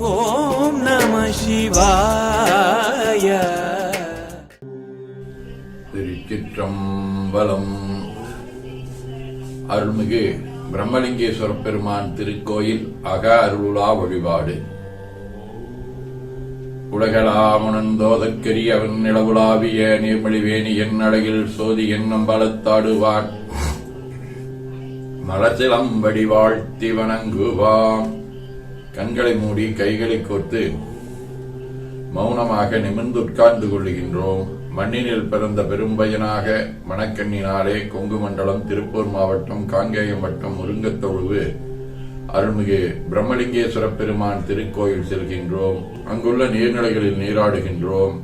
ஓம் நம சிவாய. திருச்சிற்றம்பலம். அருள்மிகு பிரம்மலிங்கேஸ்வர பெருமான் திருக்கோயில் அக அருளுலா வழிபாடு உலகளாமுணந்தோதற்கரிய அவன் நிலவுலாவிய நீர்மொழிவேணி என் அழகில் சோதி என்னும் பலத்தாடுவான். மலசிலம்படி வாழ்த்தி வணங்குவாம் கண்களை மூடி கைகளை கோர்த்து மௌனமாக நிமிர்ந்து உட்கார்ந்து கொள்கின்றோம் மண்ணினில் பிறந்த பெரும்பயனாக மணக்கண்ணினாலே கொங்கு மண்டலம் திருப்பூர் மாவட்டம் காங்கேயம் வட்டம் முருங்கத்தொழுவு அருள்மிகு பிரம்மலிங்கேஸ்வர பெருமான் திருக்கோயில் செல்கின்றோம். அங்குள்ள நீர்நிலைகளில் நீராடுகின்றோம்.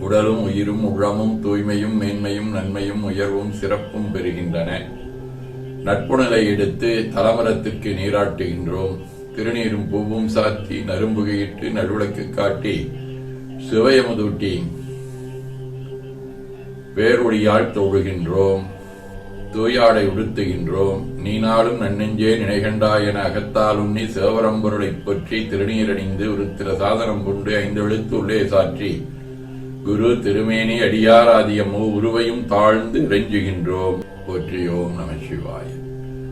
உடலும் உயிரும் உள்ளமும் தூய்மையும் மேன்மையும் நன்மையும் உயர்வும் சிறப்பும் பெறுகின்றன. நட்புணலை எடுத்து தலமரத்திற்கு நீராட்டுகின்றோம். திருநீரும் பூவும் சாத்தி நரும்புகையிட்டு நடுவிளக்கு காட்டி சுவையமுதூட்டி வேரொழியால் தொழுகின்றோம் தூயாடை உடுத்துகின்றோம் நீ நாளும் நன்னெஞ்சே நினைகண்டா என அகத்தாலும் நீ சேவரம்பொருளைப் பற்றி திருநீரணிந்து உருத்திர சாதனம் கொண்டு ஐந்தெழுத்து உள்ளே சாற்றி குரு திருமேனி அடியாராதியமோ உருவையும் தாழ்ந்து இறைஞ்சுகின்றோம் போற்றியோம் நம சிவாய.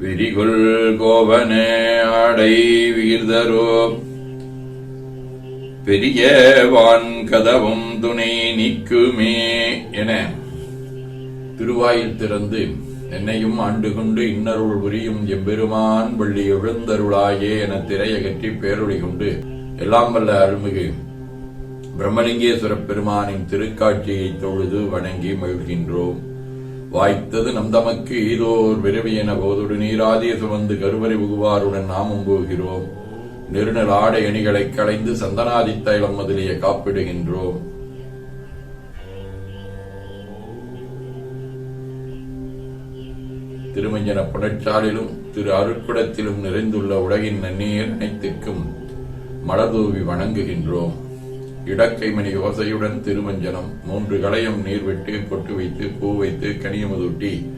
விரிகுள் கோவனே ஆடை வீர்தரோ பெரிய வான் கதவும் துணை நீக்குமே என திருவாயில் திறந்து என்னையும் ஆண்டு கொண்டு இன்னருள் புரியும் எம்பெருமான் வள்ளி எழுந்தருளாயே என திரையகற்றி பேரொழி கொண்டு எல்லாம் வல்ல அருள்மிகு பிரம்மலிங்கேஸ்வர பெருமானின் திருக்காட்சியை தொழுது வணங்கி மகிழ்கின்றோம். வாய்த்தது நம் தமக்கு ஈதோர் விரவி என போதொடு. நீராதிய சுமந்து கருவறை புகுவாருடன் நாமும் போகிறோம். நெருநல் ஆடை அணிகளை களைந்து சந்தனாதி தைலம் முதலிய காப்பிடுகின்றோம். திருமஞ்சன புனச்சாலிலும் திரு அருட்குடத்திலும் நிறைந்துள்ள உலகின் நன்னீர் அனைத்துக்கும் மலர்தூவி வணங்குகின்றோம். இடக்கைமணி ஓசையுடன் திருமஞ்சனம். மூன்று களையம் நீர் விட்டு பொட்டு வைத்து பூ வைத்து கனியமுதூட்டி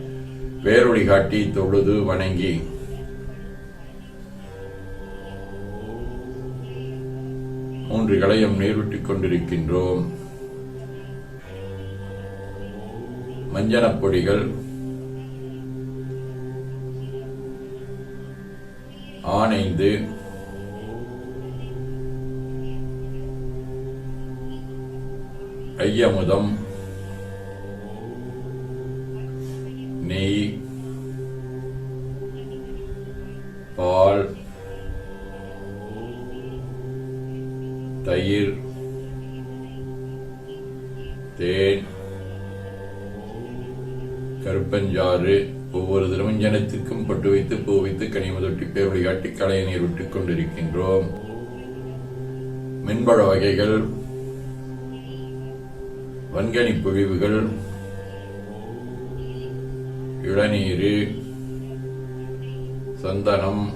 வேரொழி காட்டி தொழுது வணங்கி. மூன்று களையம் நீர் விட்டுக் கொண்டிருக்கின்றோம். மஞ்சனப் பொடிகள் ஆனைந்து ஐயமுதம் நெய். பால். தயிர். தேன். கருப்பஞ்சாறு. ஒவ்வொரு திருமஞ்சனத்திற்கும் பட்டு வைத்து பூ வைத்து கனிமதொட்டி பேர் காட்டி கலையை நீர் விட்டுக் கொண்டிருக்கின்றோம். மின்பழ வகைகள். வன்கனி பொழிவுகள் இளநீரு. சந்தனம்.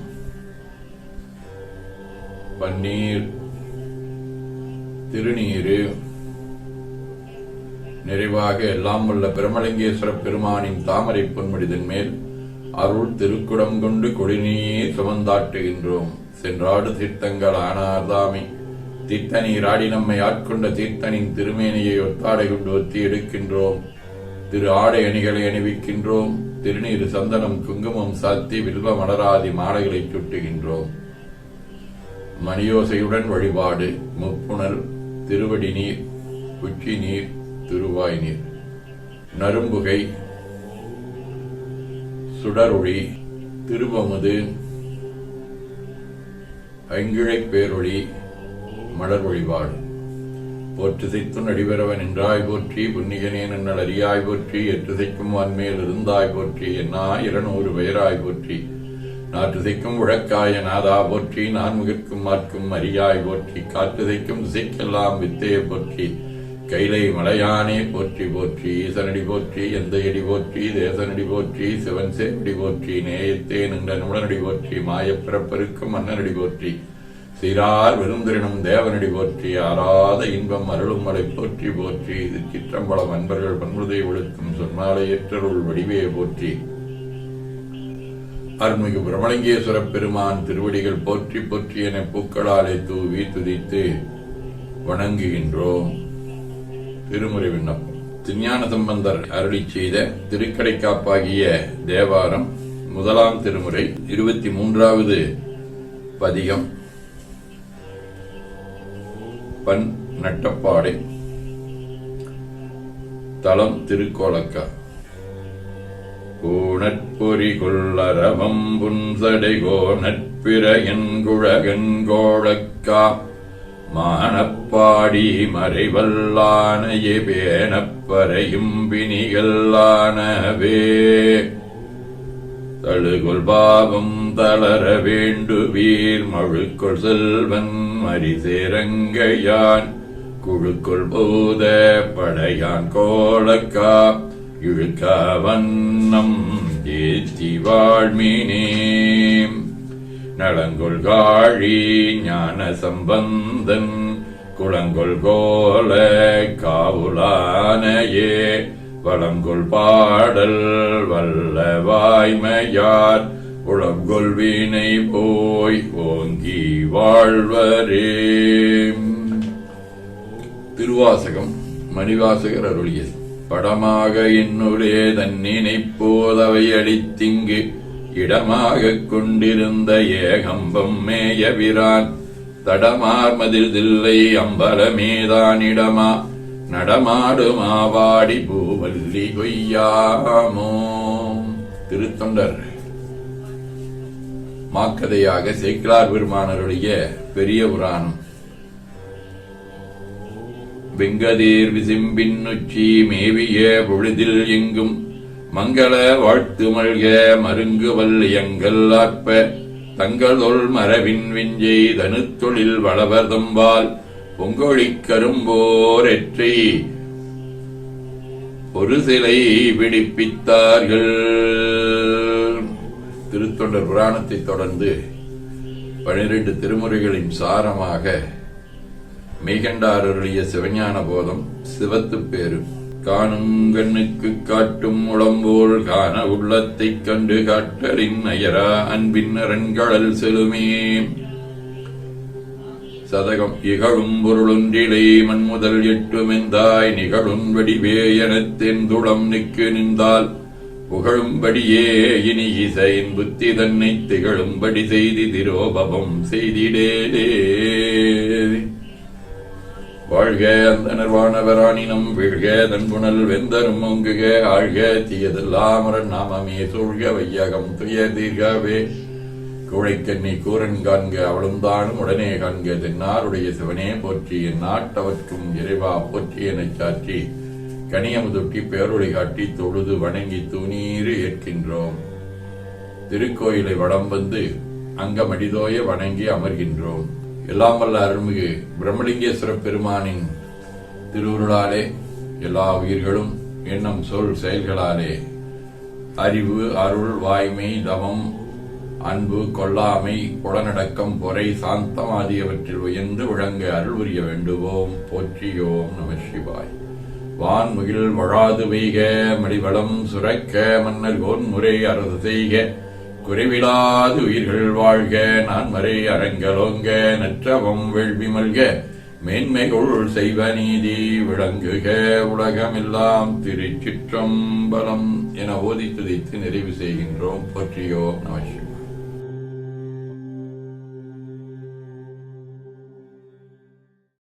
பன்னீர். திருநீரு. நிறைவாக எல்லாம் உள்ள பிரமலிங்கேஸ்வர பெருமானின் தாமரை பொன்முடிதன் மேல் அருள் திருக்குடம் கொண்டு கொடிநீர் சுமந்தாட்டுகின்றோம். சென்றாடு தீர்த்தங்கள் ஆனார்தாமே. தீர்த்தனீராடி நம்மை ஆட்கொண்ட தீர்த்தனின் திருமேனியை ஒத்தாடை கொண்டு ஒத்தி எடுக்கின்றோம். திரு ஆடை அணிகளை அணிவிக்கின்றோம். திருநீர் சந்தனம் குங்குமம் சாத்தி வில்வ மலராதி மாலைகளை சுட்டுகின்றோம். மணியோசையுடன் வழிபாடு முப்புணர் திருவடி நீர் உச்சி நீர் திருவாய் நீர். நரும்புகை சுடரொளி திருவமுது ஐங்கிழைப் பேரொளி மலர் வழிபாடு போற்றுசைத்தும் நடிபெறவன் என்றாய் போற்றி புண்ணியனே நன்னல் அறியாய் போற்றி எற்றுசைக்கும் வான்மேல் இருந்தாய் போற்றி என்னா இருநூறு பெயராய் போற்றி. நாற்றுதைக்கும் உழக்காய நாதா போற்றி நான்முகிற்கும் மாற்கும் அறியாய் போற்றி காற்றுதைக்கும் திசைக்கெல்லாம் வித்தையை போற்றி. கைலை மலையானே போற்றி போற்றி ஈசனடி போற்றி எந்தையடி போற்றி தேசனடி போற்றி சிவன் சேவடி போற்றி நேயத்தே நின்ற நுடனடி போற்றி மாயப்பிறப்பருக்கும் மன்னனடி போற்றி. சீரார் விருந்தினும் தேவனடி போற்றி ஆறாத இன்பம் அருளும் மலை போற்றி போற்றி. இது சிற்றம்பலம் அன்பர்கள் பன்முதை ஒழுக்கும் சொன்மாலை ஏற்றருள் வடிவே போற்றி. அருள்மிகு பிரமலிங்கேஸ்வர பெருமான் திருவடிகள் போற்றி போற்றி என பூக்களாலே தூவி துதித்து வணங்குகின்றோம். திருமுறை விண்ணப்பம். திருஞான சம்பந்தர் அருளி செய்த திருக்கடைக்காப்பாகிய தேவாரம் முதலாம் திருமுறை இருபத்தி மூன்றாவது பதிகம். பண் நட்டப்பாடை. தலம் திருக்கோலக்கா. கூணற்பொறி கொள்ளரமம் புன்சடை கோணற்பிறையன் குழகன் கோழக்கா. மானப்பாடி மறைவல்லானையே பேணப்பறையும் பிணிகல்லானவே தழுகொல் பாவம் தளர வேண்டுவீர் மழுக்கொள் செல்வன் மரிசேரங்கையான் குழுக்குள் போத படையான் கோலக்கா இழுக்க வண்ணம் ஏத்தி வாழ்மினே. நலங்குள் காழி ஞான சம்பந்தன் குளங்குள் கோல காவுலானையே. வளங்குள் பாடல் வல்ல வாய்மையார் உளங்கொள் வீணை போய் ஓங்கி வாழ்வரே. திருவாசகம் மணிவாசகர் அருளியது படமாக என்னுடைய தன்னினை போதவை அடித்திங்கு இடமாக கொண்டிருந்த ஏகம்பம் மேயவிரான். தடமார்மதில்லை அம்பலமேதான் இடமா நடமாடுமாவாடி பூவல்லி கொய்யாமோ திருத்தொண்டர் மாக்கதையாக சேக்கிலார் பெருமானருடைய பெரிய புராணம். வெங்கதேர் விசிம்பின் உச்சி மேவிய பொழுதில் எங்கும் மங்கள வாழ்த்து மல்க மருங்கு எங்கள் ஆற்ப தங்களொள் மரபின் விஞ்சை தனுத்தொழில் வளவர் தம்பால் பொங்கொழிக் கரும்போர் ஒரு சிலை பிடிப்பித்தார்கள் திருத்தொண்டர் புராணத்தை தொடர்ந்து பனிரெண்டு திருமுறைகளின் சாரமாக மெய்கண்டாரருடைய சிவஞான போதம் சிவத்து பேரு. காணும் கண்ணுக்கு காட்டும் உளம்போல் காண உள்ளத்தைக் கண்டு காட்டலின் அயரா அன்பின் அரண்களல் செலுமே. சதகம் இகழும் பொருளொன்றிலே மண்முதல் எட்டுமெந்தாய் நிகழும் வடிவே எனத் தென்துளம் நிற்கு நின்றால் புகழும்படியே இனி இசையின் புத்தி தன்னை திகழும்படி செய்தி திரோபவம் செய்திடேடே வாழ்க அந்த நிர்வாணவராணினம் வீழ்க தன்புணல் வெந்தரும் ஒங்குக ஆழ்க தீயதெல்லாமரன் நாமமே சூழ்க வையகம் துய தீர்கவே. குழைக்கண்ணி கூரன் காண்க அவளும் தானும் உடனே காண்க தென்னாருடைய சிவனே போற்றி என் நாட்டவர்க்கும் இறைவா போற்றி எனச் சாற்றி. கனியமுதுட்டி பேரொழி காட்டி தொழுது வணங்கி தூணீறு ஏற்கின்றோம். திருக்கோயிலை வடம் வந்து அங்கமடிதோய வணங்கி அமர்கின்றோம். எல்லாம் வல்ல அருள்மிகு பிரம்மலிங்கேஸ்வர பெருமானின் திருவுருளாலே எல்லா உயிர்களும் எண்ணம் சொல் செயல்களாலே அறிவு அருள் வாய்மை தவம் அன்பு கொல்லாமை புலனடக்கம் பொறை சாந்தம் ஆகியவற்றில் உயர்ந்து விளங்க அருள் புரிய வேண்டுவோம். போற்றியோம் நம சிவாய். வான் முகில் வழாது வெய்க மடிவளம் சுரக்க மன்னர் கோன்முறை அரசு செய்க. குறைவிலாது உயிர்கள் வாழ்க நான் மறை அரங்கலோங்க நற்றவம் வேள்வி மல்க. மேன்மைகள் செய்வ நீதி விளங்குக உலகமெல்லாம் திருச்சிற்றம்பலம் என ஓதி துதித்து நிறைவு செய்கின்றோம். பற்றியோ நம